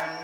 ม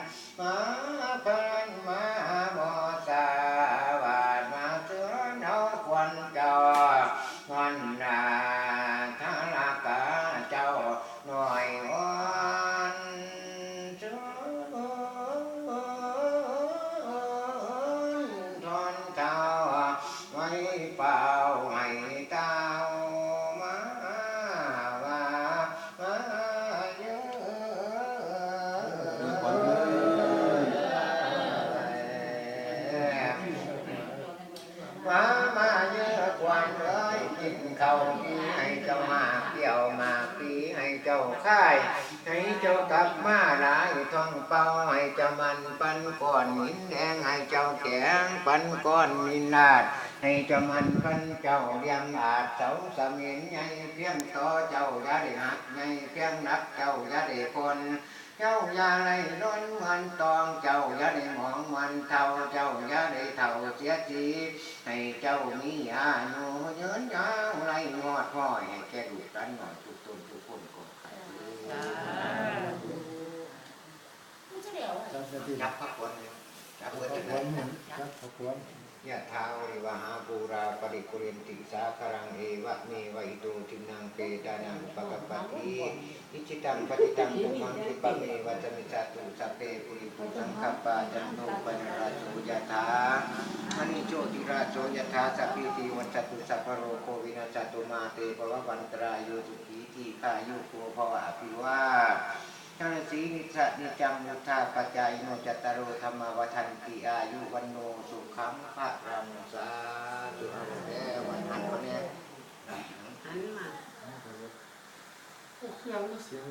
อะกว่าเอ้ยกินข้าวกินให้เจ้ามาเกี่ยวมาปีให้เจ้าค่ายให้เจ้ากลับมาหลายท่องเป้าให้เจ้ามันปันก้อนหินแดงให้เจ้าแข็งปันก้อนนินนาดให้เจ้ามันปันเจ้าเลี้ยงอาจเสาสมินใหญ่เพียงต่อเจ้าอย่าได้หักใหญ่เพียงนักเจ้าอย่าได้คนเจ้าอย่าไรล้นมันตองเจ้าอย่าได้มองมันเท่าเจ้าอย่าได้เท่าเสียทีให้เจ้ามีอายุยืนยา งอดห้อให้แก่ดูกันหน่อยทุกตนทุกคนคนไข้จับพระควรจับเพื่อนจับครับขอบคุณยะทาวิวหาปูราปริกุเรนติสาคารังเอวะเมวะอิโตทินังเปตานังปะกปปติอิจิตังปฏิตังตุมังคิปะเมวะจมิจาตุสัพเพปุริปุสังคปปะจันโนปัญราโสยะถามณิโช ติราโสยะถาสัพพิติวัชตุสัพโรโควินาศตุมาเตปวะวันตรายโยสุขีทีขายุโกภวะอภิวาทานสีนิสนิจังมุทาปัจจายโนจตตารโรธรรมวัฏันติอายุวันโนสุขังพระรังสาธุเอาแล้ววันนั้นวันนี้หันมาเสียง